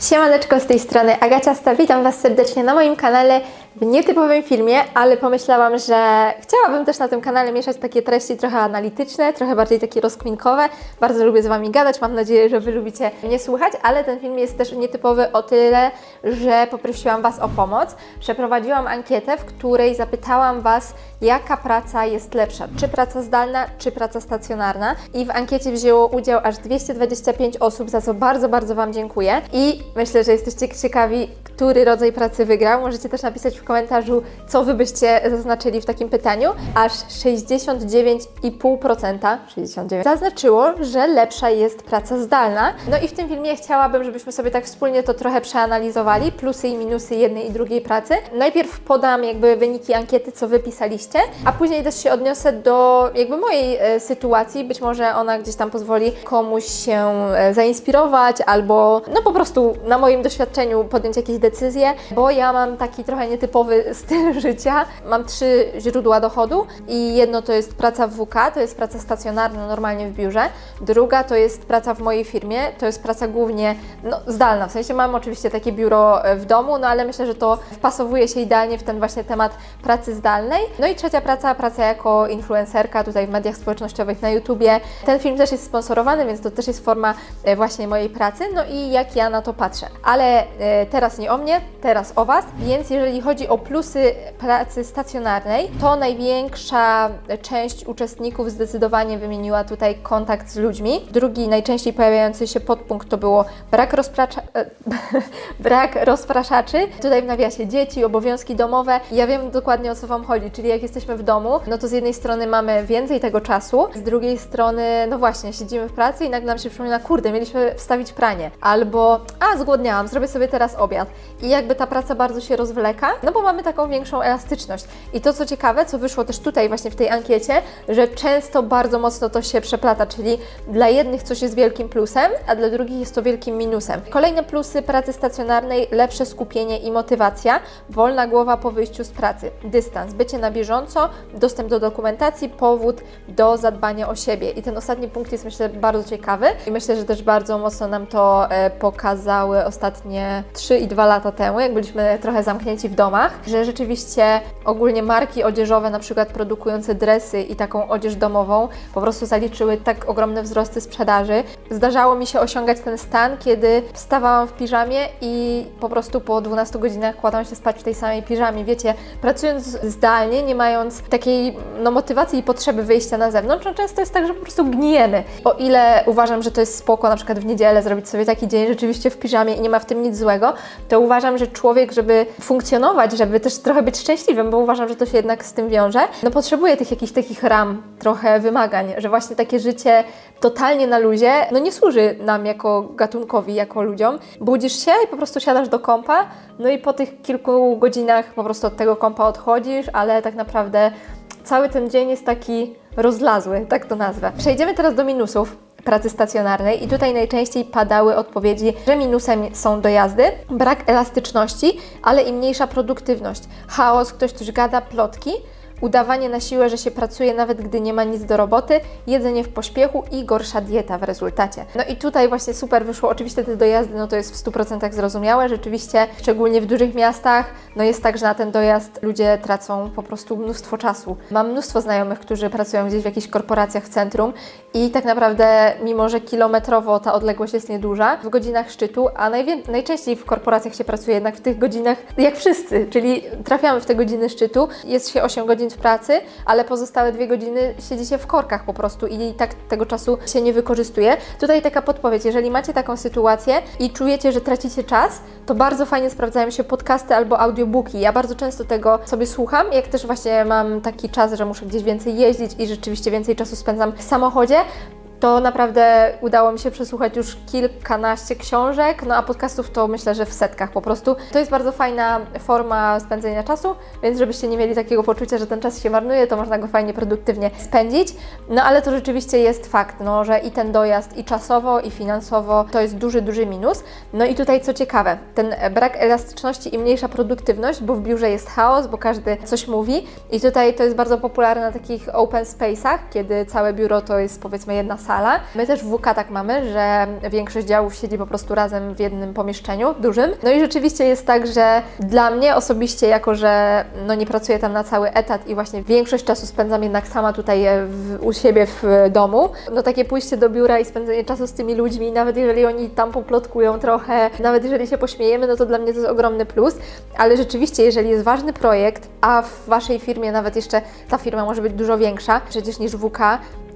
Siemaneczko, z tej strony Agaciasta, witam Was serdecznie na moim kanale w nietypowym filmie, ale pomyślałam, że chciałabym też na tym kanale mieszać takie treści trochę analityczne, trochę bardziej takie rozkminkowe. Bardzo lubię z Wami gadać, mam nadzieję, że Wy lubicie mnie słuchać, ale ten film jest też nietypowy o tyle, że poprosiłam Was o pomoc. Przeprowadziłam ankietę, w której zapytałam Was, jaka praca jest lepsza, czy praca zdalna, czy praca stacjonarna i w ankiecie wzięło udział aż 225 osób, za co bardzo, bardzo Wam dziękuję i myślę, że jesteście ciekawi, który rodzaj pracy wygrał. Możecie też napisać w komentarzu, co Wy byście zaznaczyli w takim pytaniu. Aż 69,5% 69 zaznaczyło, że lepsza jest praca zdalna. No i w tym filmie chciałabym, żebyśmy sobie tak wspólnie to trochę przeanalizowali, plusy i minusy jednej i drugiej pracy. Najpierw podam jakby wyniki ankiety, co Wy pisaliście, a później też się odniosę do jakby mojej e, sytuacji. Być może ona gdzieś tam pozwoli komuś się e, zainspirować albo no po prostu na moim doświadczeniu podjąć jakieś decyzje, bo ja mam taki trochę nietypowy styl życia. Mam trzy źródła dochodu i jedno to jest praca w WK, to jest praca stacjonarna normalnie w biurze. Druga to jest praca w mojej firmie, to jest praca głównie no, zdalna, w sensie mam oczywiście takie biuro e, w domu, no ale myślę, że to wpasowuje się idealnie w ten właśnie temat pracy zdalnej. No i trzecia praca, praca jako influencerka tutaj w mediach społecznościowych na YouTubie. Ten film też jest sponsorowany, więc to też jest forma e, właśnie mojej pracy, no i jak ja na to patrzę. Ale e, teraz nie o mnie, teraz o Was, więc jeżeli chodzi o plusy pracy stacjonarnej, to największa część uczestników zdecydowanie wymieniła tutaj kontakt z ludźmi. Drugi najczęściej pojawiający się podpunkt to było brak, rozpracza... e, brak rozpraszaczy. Tutaj w nawiasie dzieci, obowiązki domowe. Ja wiem dokładnie o co Wam chodzi, czyli jak jesteśmy w domu, no to z jednej strony mamy więcej tego czasu, z drugiej strony, no właśnie, siedzimy w pracy i nagle nam się przypomina, kurde, mieliśmy wstawić pranie. Albo, a zgłodniałam, zrobię sobie teraz obiad. I jakby ta praca bardzo się rozwleka, no bo mamy taką większą elastyczność. I to co ciekawe, co wyszło też tutaj właśnie w tej ankiecie, że często bardzo mocno to się przeplata, czyli dla jednych coś jest wielkim plusem, a dla drugich jest to wielkim minusem. Kolejne plusy pracy stacjonarnej, lepsze skupienie i motywacja, wolna głowa po wyjściu z pracy, dystans, bycie na bieżąco, dostęp do dokumentacji, powód do zadbania o siebie. I ten ostatni punkt jest myślę bardzo ciekawy i myślę, że też bardzo mocno nam to e, pokazały ostatnie 3 i 2 lata temu, jak byliśmy trochę zamknięci w domach, że rzeczywiście ogólnie marki odzieżowe, na przykład produkujące dresy i taką odzież domową, po prostu zaliczyły tak ogromne wzrosty sprzedaży. Zdarzało mi się osiągać ten stan, kiedy wstawałam w piżamie i po prostu po 12 godzinach kładłam się spać w tej samej piżamie. Wiecie, pracując zdalnie, nie mając takiej no, motywacji i potrzeby wyjścia na zewnątrz, no często jest tak, że po prostu gnijemy. O ile uważam, że to jest spoko na przykład w niedzielę zrobić sobie taki dzień rzeczywiście w piżamie i nie ma w tym nic złego, to uważam, że człowiek, żeby funkcjonować, żeby też trochę być szczęśliwym, bo uważam, że to się jednak z tym wiąże, no potrzebuje tych jakichś takich ram, trochę wymagań, że właśnie takie życie totalnie na luzie, no nie służy nam jako gatunkowi, jako ludziom. Budzisz się i po prostu siadasz do kompa, no i po tych kilku godzinach po prostu od tego kompa odchodzisz, ale tak naprawdę cały ten dzień jest taki rozlazły, tak to nazwę. Przejdziemy teraz do minusów pracy stacjonarnej i tutaj najczęściej padały odpowiedzi, że minusem są dojazdy, brak elastyczności, ale i mniejsza produktywność, chaos, ktoś coś gada, plotki, udawanie na siłę, że się pracuje nawet gdy nie ma nic do roboty, jedzenie w pośpiechu i gorsza dieta w rezultacie. No i tutaj właśnie super wyszło, oczywiście te dojazdy, no to jest w 100% zrozumiałe, rzeczywiście, szczególnie w dużych miastach, no jest tak, że na ten dojazd ludzie tracą po prostu mnóstwo czasu. Mam mnóstwo znajomych, którzy pracują gdzieś w jakichś korporacjach w centrum i tak naprawdę, mimo że kilometrowo ta odległość jest nieduża, w godzinach szczytu, a najczęściej w korporacjach się pracuje jednak w tych godzinach, jak wszyscy, czyli trafiamy w te godziny szczytu, jest się 8 godzin w pracy, ale pozostałe dwie godziny siedzi się w korkach po prostu i tak tego czasu się nie wykorzystuje. Tutaj taka podpowiedź, jeżeli macie taką sytuację i czujecie, że tracicie czas, to bardzo fajnie sprawdzają się podcasty albo audiobooki. Ja bardzo często tego sobie słucham, jak też właśnie mam taki czas, że muszę gdzieś więcej jeździć i rzeczywiście więcej czasu spędzam w samochodzie, to naprawdę udało mi się przesłuchać już kilkanaście książek, no a podcastów to myślę, że w setkach po prostu. To jest bardzo fajna forma spędzenia czasu, więc żebyście nie mieli takiego poczucia, że ten czas się marnuje, to można go fajnie, produktywnie spędzić. No ale to rzeczywiście jest fakt, no, że i ten dojazd i czasowo, i finansowo to jest duży, duży minus. No i tutaj co ciekawe, ten brak elastyczności i mniejsza produktywność, bo w biurze jest chaos, bo każdy coś mówi i tutaj to jest bardzo popularne na takich open space'ach, kiedy całe biuro to jest powiedzmy jedna sala, My też w WK tak mamy, że większość działów siedzi po prostu razem w jednym pomieszczeniu dużym. No i rzeczywiście jest tak, że dla mnie osobiście, jako że no nie pracuję tam na cały etat i właśnie większość czasu spędzam jednak sama tutaj e, w, u siebie w domu, no takie pójście do biura i spędzenie czasu z tymi ludźmi, nawet jeżeli oni tam poplotkują trochę, nawet jeżeli się pośmiejemy, no to dla mnie to jest ogromny plus, ale rzeczywiście, jeżeli jest ważny projekt, a w Waszej firmie nawet jeszcze ta firma może być dużo większa przecież niż WK,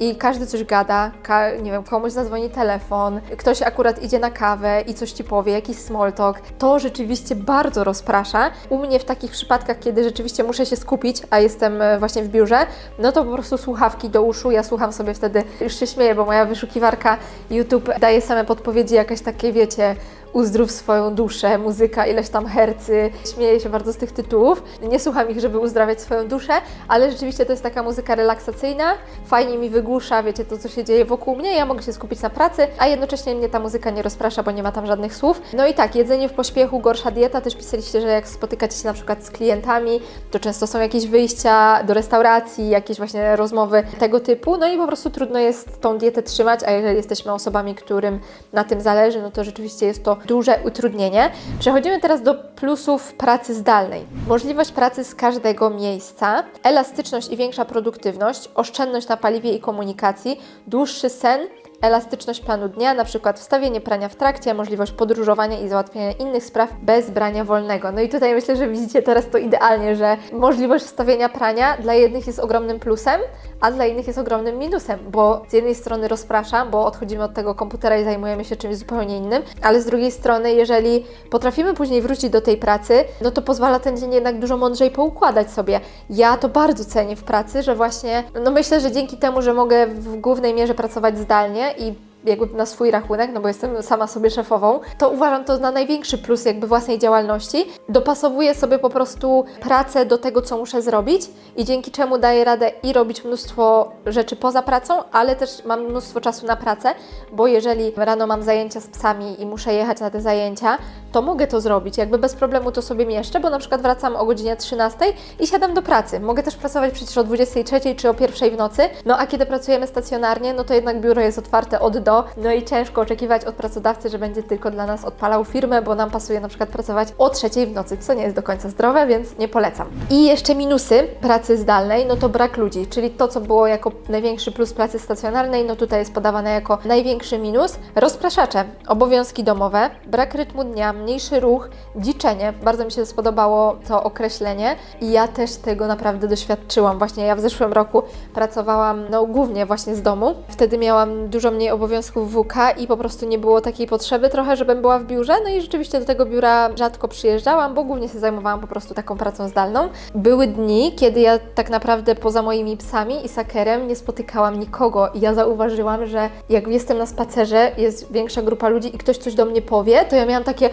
i każdy coś gada, ka nie wiem, komuś zadzwoni telefon, ktoś akurat idzie na kawę i coś ci powie, jakiś small talk, to rzeczywiście bardzo rozprasza. U mnie w takich przypadkach, kiedy rzeczywiście muszę się skupić, a jestem e, właśnie w biurze, no to po prostu słuchawki do uszu, ja słucham sobie wtedy, już się śmieję, bo moja wyszukiwarka YouTube daje same podpowiedzi, jakieś takie, wiecie, uzdrów swoją duszę, muzyka, ileś tam hercy. Śmieję się bardzo z tych tytułów. Nie słucham ich, żeby uzdrawiać swoją duszę, ale rzeczywiście to jest taka muzyka relaksacyjna, fajnie mi wygłusza, wiecie, to co się dzieje wokół mnie, ja mogę się skupić na pracy, a jednocześnie mnie ta muzyka nie rozprasza, bo nie ma tam żadnych słów. No i tak, jedzenie w pośpiechu, gorsza dieta, też pisaliście, że jak spotykacie się na przykład z klientami, to często są jakieś wyjścia do restauracji, jakieś właśnie rozmowy tego typu, no i po prostu trudno jest tą dietę trzymać, a jeżeli jesteśmy osobami, którym na tym zależy, no to rzeczywiście jest to duże utrudnienie. Przechodzimy teraz do plusów pracy zdalnej. Możliwość pracy z każdego miejsca, elastyczność i większa produktywność, oszczędność na paliwie i komunikacji, dłuższy sen, elastyczność planu dnia, na przykład wstawienie prania w trakcie, możliwość podróżowania i załatwienia innych spraw bez brania wolnego. No i tutaj myślę, że widzicie teraz to idealnie, że możliwość wstawienia prania dla jednych jest ogromnym plusem, a dla innych jest ogromnym minusem, bo z jednej strony rozprasza, bo odchodzimy od tego komputera i zajmujemy się czymś zupełnie innym, ale z drugiej strony, jeżeli potrafimy później wrócić do tej pracy, no to pozwala ten dzień jednak dużo mądrzej poukładać sobie. Ja to bardzo cenię w pracy, że właśnie, no myślę, że dzięki temu, że mogę w głównej mierze pracować zdalnie i jakby na swój rachunek, no bo jestem sama sobie szefową, to uważam to za największy plus jakby własnej działalności. Dopasowuję sobie po prostu pracę do tego, co muszę zrobić i dzięki czemu daję radę i robić mnóstwo rzeczy poza pracą, ale też mam mnóstwo czasu na pracę, bo jeżeli rano mam zajęcia z psami i muszę jechać na te zajęcia, to mogę to zrobić, jakby bez problemu to sobie mieszczę, bo na przykład wracam o godzinie 13 i siadam do pracy. Mogę też pracować przecież o 23 czy o 1 w nocy, no a kiedy pracujemy stacjonarnie, no to jednak biuro jest otwarte od do, no i ciężko oczekiwać od pracodawcy, że będzie tylko dla nas odpalał firmę, bo nam pasuje na przykład pracować o trzeciej w nocy, co nie jest do końca zdrowe, więc nie polecam. I jeszcze minusy pracy zdalnej, no to brak ludzi, czyli to, co było jako największy plus pracy stacjonarnej, no tutaj jest podawane jako największy minus. Rozpraszacze, obowiązki domowe, brak rytmu dnia, mniejszy ruch, dziczenie. Bardzo mi się spodobało to określenie i ja też tego naprawdę doświadczyłam. Właśnie ja w zeszłym roku pracowałam, no głównie właśnie z domu. Wtedy miałam dużo mniej obowiązków WK i po prostu nie było takiej potrzeby trochę, żebym była w biurze. No i rzeczywiście do tego biura rzadko przyjeżdżałam, bo głównie się zajmowałam po prostu taką pracą zdalną. Były dni, kiedy ja tak naprawdę poza moimi psami i sakerem nie spotykałam nikogo i ja zauważyłam, że jak jestem na spacerze, jest większa grupa ludzi i ktoś coś do mnie powie, to ja miałam takie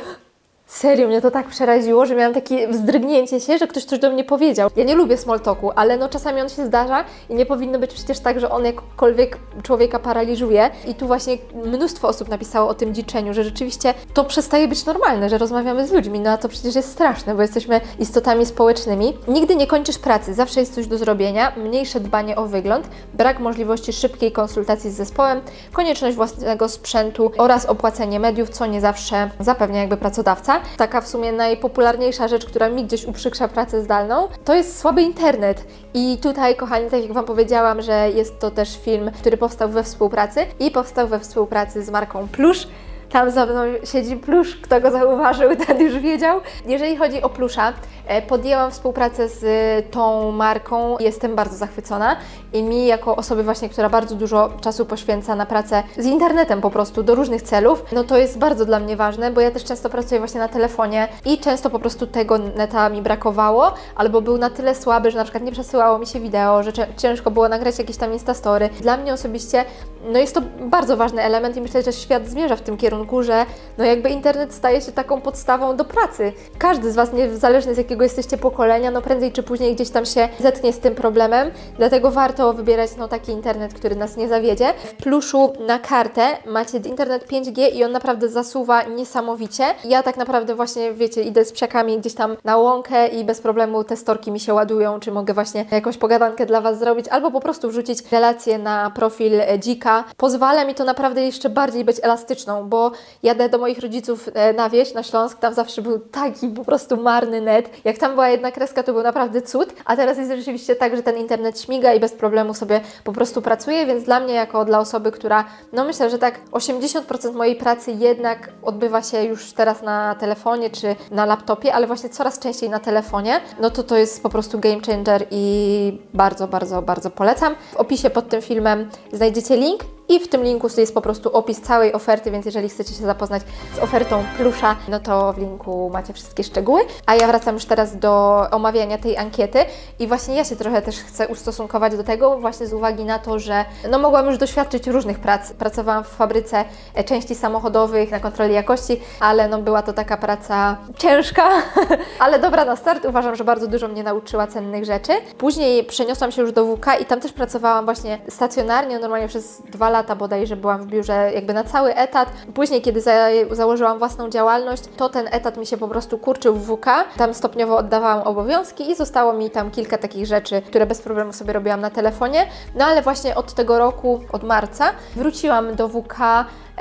Serio, mnie to tak przeraziło, że miałam takie wzdrygnięcie się, że ktoś coś do mnie powiedział. Ja nie lubię small talku, ale no czasami on się zdarza i nie powinno być przecież tak, że on jakkolwiek człowieka paraliżuje. I tu właśnie mnóstwo osób napisało o tym dziczeniu, że rzeczywiście to przestaje być normalne, że rozmawiamy z ludźmi, no a to przecież jest straszne, bo jesteśmy istotami społecznymi. Nigdy nie kończysz pracy, zawsze jest coś do zrobienia, mniejsze dbanie o wygląd, brak możliwości szybkiej konsultacji z zespołem, konieczność własnego sprzętu oraz opłacenie mediów, co nie zawsze zapewnia jakby pracodawca. Taka w sumie najpopularniejsza rzecz, która mi gdzieś uprzykrza pracę zdalną, to jest słaby internet. I tutaj, kochani, tak jak Wam powiedziałam, że jest to też film, który powstał we współpracy i powstał we współpracy z marką Plusz. Tam za mną siedzi plusz, kto go zauważył, ten już wiedział. Jeżeli chodzi o plusza, e, podjęłam współpracę z tą marką, jestem bardzo zachwycona i mi jako osoby właśnie, która bardzo dużo czasu poświęca na pracę z internetem po prostu do różnych celów, no to jest bardzo dla mnie ważne, bo ja też często pracuję właśnie na telefonie i często po prostu tego neta mi brakowało, albo był na tyle słaby, że na przykład nie przesyłało mi się wideo, że ciężko było nagrać jakieś tam instastory. Dla mnie osobiście, no jest to bardzo ważny element i myślę, że świat zmierza w tym kierunku, kierunku, że no jakby internet staje się taką podstawą do pracy. Każdy z Was, niezależnie z jakiego jesteście pokolenia, no prędzej czy później gdzieś tam się zetknie z tym problemem, dlatego warto wybierać no taki internet, który nas nie zawiedzie. W pluszu na kartę macie internet 5G i on naprawdę zasuwa niesamowicie. Ja tak naprawdę właśnie, wiecie, idę z psiakami gdzieś tam na łąkę i bez problemu te storki mi się ładują, czy mogę właśnie jakąś pogadankę dla Was zrobić, albo po prostu wrzucić relację na profil e, dzika. Pozwala mi to naprawdę jeszcze bardziej być elastyczną, bo jadę do moich rodziców e, na wieś, na Śląsk, tam zawsze był taki po prostu marny net. Jak tam była jedna kreska, to był naprawdę cud, a teraz jest rzeczywiście tak, że ten internet śmiga i bez problemu sobie po prostu pracuje, więc dla mnie, jako dla osoby, która, no myślę, że tak 80% mojej pracy jednak odbywa się już teraz na telefonie czy na laptopie, ale właśnie coraz częściej na telefonie, no to to jest po prostu game changer i bardzo, bardzo, bardzo polecam. W opisie pod tym filmem znajdziecie link i w tym linku jest po prostu opis całej oferty, więc jeżeli chcecie się zapoznać z ofertą plusza, no to w linku macie wszystkie szczegóły. A ja wracam już teraz do omawiania tej ankiety i właśnie ja się trochę też chcę ustosunkować do tego, właśnie z uwagi na to, że no mogłam już doświadczyć różnych prac. Pracowałam w fabryce e, części samochodowych na kontroli jakości, ale no była to taka praca ciężka, ale dobra na start. Uważam, że bardzo dużo mnie nauczyła cennych rzeczy. Później przeniosłam się już do WK i tam też pracowałam właśnie stacjonarnie, normalnie przez dwa lata bodajże byłam w biurze jakby na cały etat. Później, kiedy za, założyłam własną działalność, to ten etat mi się po prostu kurczył w WK. Tam stopniowo oddawałam obowiązki i zostało mi tam kilka takich rzeczy, które bez problemu sobie robiłam na telefonie. No ale właśnie od tego roku, od marca, wróciłam do WK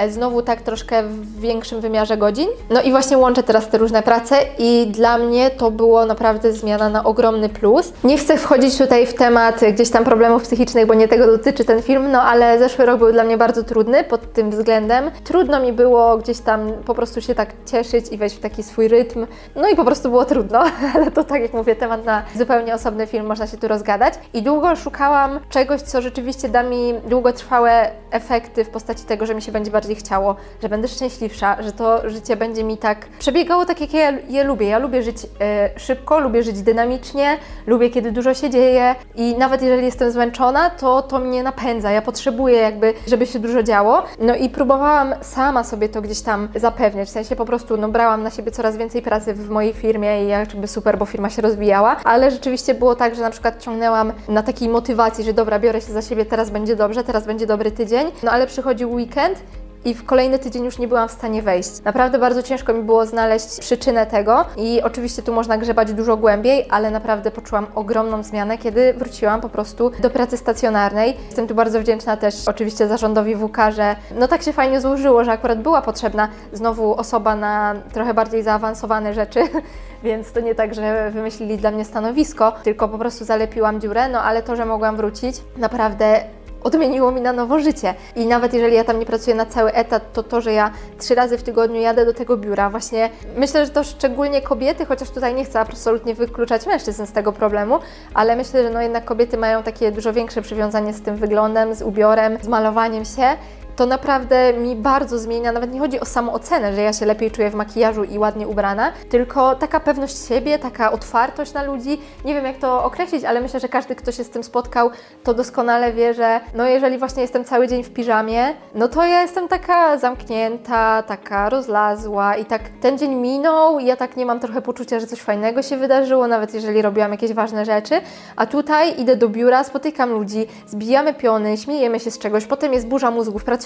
znowu tak troszkę w większym wymiarze godzin. No i właśnie łączę teraz te różne prace i dla mnie to było naprawdę zmiana na ogromny plus. Nie chcę wchodzić tutaj w temat gdzieś tam problemów psychicznych, bo nie tego dotyczy ten film, no ale zeszły rok był dla mnie bardzo trudny pod tym względem. Trudno mi było gdzieś tam po prostu się tak cieszyć i wejść w taki swój rytm. No i po prostu było trudno, ale to tak jak mówię, temat na zupełnie osobny film, można się tu rozgadać. I długo szukałam czegoś, co rzeczywiście da mi długotrwałe efekty w postaci tego, że mi się będzie bardziej chciało, że będę szczęśliwsza, że to życie będzie mi tak przebiegało tak, jak ja je lubię. Ja lubię żyć e, szybko, lubię żyć dynamicznie, lubię, kiedy dużo się dzieje i nawet jeżeli jestem zmęczona, to to mnie napędza. Ja potrzebuję jakby, żeby się dużo działo. No i próbowałam sama sobie to gdzieś tam zapewniać, w sensie po prostu no, brałam na siebie coraz więcej pracy w mojej firmie i jakby super, bo firma się rozwijała, ale rzeczywiście było tak, że na przykład ciągnęłam na takiej motywacji, że dobra, biorę się za siebie, teraz będzie dobrze, teraz będzie dobry tydzień, no ale przychodził weekend i w kolejny tydzień już nie byłam w stanie wejść. Naprawdę bardzo ciężko mi było znaleźć przyczynę tego i oczywiście tu można grzebać dużo głębiej, ale naprawdę poczułam ogromną zmianę, kiedy wróciłam po prostu do pracy stacjonarnej. Jestem tu bardzo wdzięczna też oczywiście zarządowi WK, że no tak się fajnie złożyło, że akurat była potrzebna znowu osoba na trochę bardziej zaawansowane rzeczy. Więc to nie tak, że wymyślili dla mnie stanowisko, tylko po prostu zalepiłam dziurę, no ale to, że mogłam wrócić, naprawdę odmieniło mi na nowo życie. I nawet jeżeli ja tam nie pracuję na cały etat, to to, że ja trzy razy w tygodniu jadę do tego biura, właśnie myślę, że to szczególnie kobiety, chociaż tutaj nie chcę absolutnie wykluczać mężczyzn z tego problemu, ale myślę, że no jednak kobiety mają takie dużo większe przywiązanie z tym wyglądem, z ubiorem, z malowaniem się to naprawdę mi bardzo zmienia. Nawet nie chodzi o samoocenę, że ja się lepiej czuję w makijażu i ładnie ubrana, tylko taka pewność siebie, taka otwartość na ludzi. Nie wiem, jak to określić, ale myślę, że każdy, kto się z tym spotkał, to doskonale wie, że no jeżeli właśnie jestem cały dzień w piżamie, no to ja jestem taka zamknięta, taka rozlazła i tak ten dzień minął i ja tak nie mam trochę poczucia, że coś fajnego się wydarzyło, nawet jeżeli robiłam jakieś ważne rzeczy, a tutaj idę do biura, spotykam ludzi, zbijamy piony, śmiejemy się z czegoś, potem jest burza mózgów, pracujemy,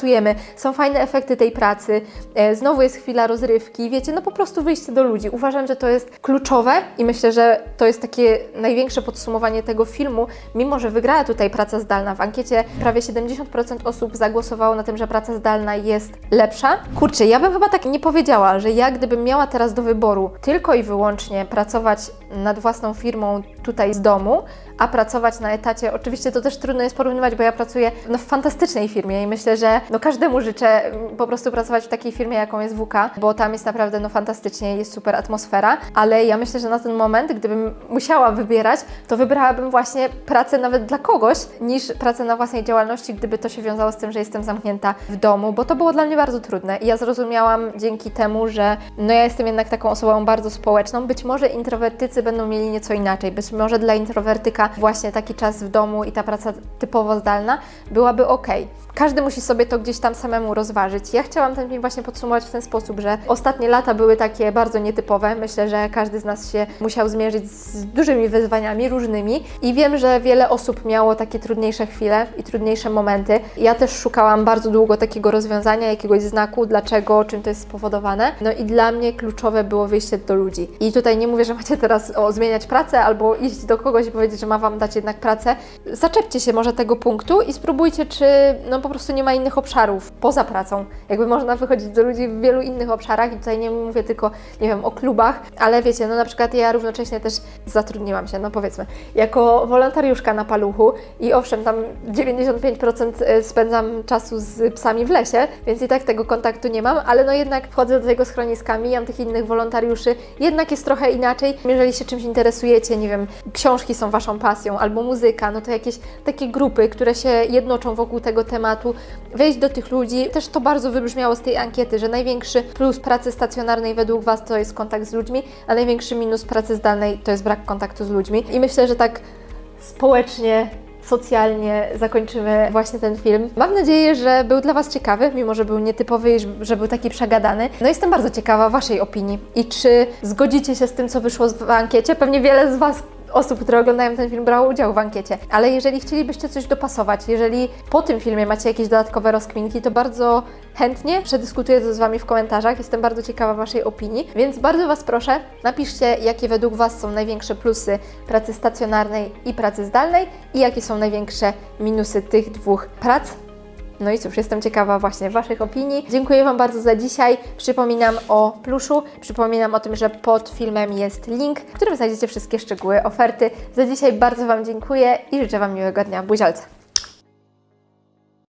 są fajne efekty tej pracy, e, znowu jest chwila rozrywki, wiecie, no po prostu wyjście do ludzi. Uważam, że to jest kluczowe i myślę, że to jest takie największe podsumowanie tego filmu, mimo że wygrała tutaj praca zdalna. W ankiecie prawie 70% osób zagłosowało na tym, że praca zdalna jest lepsza. Kurczę, ja bym chyba tak nie powiedziała, że ja gdybym miała teraz do wyboru tylko i wyłącznie pracować nad własną firmą tutaj z domu, a pracować na etacie. Oczywiście to też trudno jest porównywać, bo ja pracuję no, w fantastycznej firmie i myślę, że no, każdemu życzę mm, po prostu pracować w takiej firmie, jaką jest WK, bo tam jest naprawdę no, fantastycznie, jest super atmosfera, ale ja myślę, że na ten moment, gdybym musiała wybierać, to wybrałabym właśnie pracę nawet dla kogoś, niż pracę na własnej działalności, gdyby to się wiązało z tym, że jestem zamknięta w domu, bo to było dla mnie bardzo trudne. I ja zrozumiałam dzięki temu, że no ja jestem jednak taką osobą bardzo społeczną, być może introwertycy będą mieli nieco inaczej, być może dla introwertyka właśnie taki czas w domu i ta praca typowo zdalna byłaby ok. każdy musi sobie to gdzieś tam samemu rozważyć. Ja chciałam ten film właśnie podsumować w ten sposób, że ostatnie lata były takie bardzo nietypowe. Myślę, że każdy z nas się musiał zmierzyć z dużymi wyzwaniami różnymi i wiem, że wiele osób miało takie trudniejsze chwile i trudniejsze momenty. Ja też szukałam bardzo długo takiego rozwiązania, jakiegoś znaku, dlaczego, czym to jest spowodowane. No i dla mnie kluczowe było wyjście do ludzi. I tutaj nie mówię, że macie teraz o, zmieniać pracę albo iść do kogoś i powiedzieć, że Wam dać jednak pracę. Zaczepcie się może tego punktu i spróbujcie, czy no po prostu nie ma innych obszarów poza pracą. Jakby można wychodzić do ludzi w wielu innych obszarach i tutaj nie mówię tylko, nie wiem, o klubach, ale wiecie, no na przykład ja równocześnie też zatrudniłam się, no powiedzmy, jako wolontariuszka na paluchu i owszem, tam 95% spędzam czasu z psami w lesie, więc i tak tego kontaktu nie mam, ale no jednak wchodzę do tego schroniska, mijam tych innych wolontariuszy, jednak jest trochę inaczej. Jeżeli się czymś interesujecie, nie wiem, książki są Waszą pasją albo muzyka, no to jakieś takie grupy, które się jednoczą wokół tego tematu, wejść do tych ludzi. Też to bardzo wybrzmiało z tej ankiety, że największy plus pracy stacjonarnej według Was to jest kontakt z ludźmi, a największy minus pracy zdalnej to jest brak kontaktu z ludźmi. I myślę, że tak społecznie socjalnie zakończymy właśnie ten film. Mam nadzieję, że był dla Was ciekawy, mimo że był nietypowy i że był taki przegadany. No jestem bardzo ciekawa Waszej opinii i czy zgodzicie się z tym, co wyszło w ankiecie. Pewnie wiele z Was osób, które oglądają ten film, brało udział w ankiecie. Ale jeżeli chcielibyście coś dopasować, jeżeli po tym filmie macie jakieś dodatkowe rozkminki, to bardzo chętnie przedyskutuję to z Wami w komentarzach. Jestem bardzo ciekawa Waszej opinii, więc bardzo Was proszę, napiszcie, jakie według Was są największe plusy pracy stacjonarnej i pracy zdalnej i jakie są największe minusy tych dwóch prac. No i cóż, jestem ciekawa właśnie Waszych opinii. Dziękuję Wam bardzo za dzisiaj. Przypominam o pluszu, przypominam o tym, że pod filmem jest link, w którym znajdziecie wszystkie szczegóły oferty. Za dzisiaj bardzo Wam dziękuję i życzę Wam miłego dnia. Buziolce!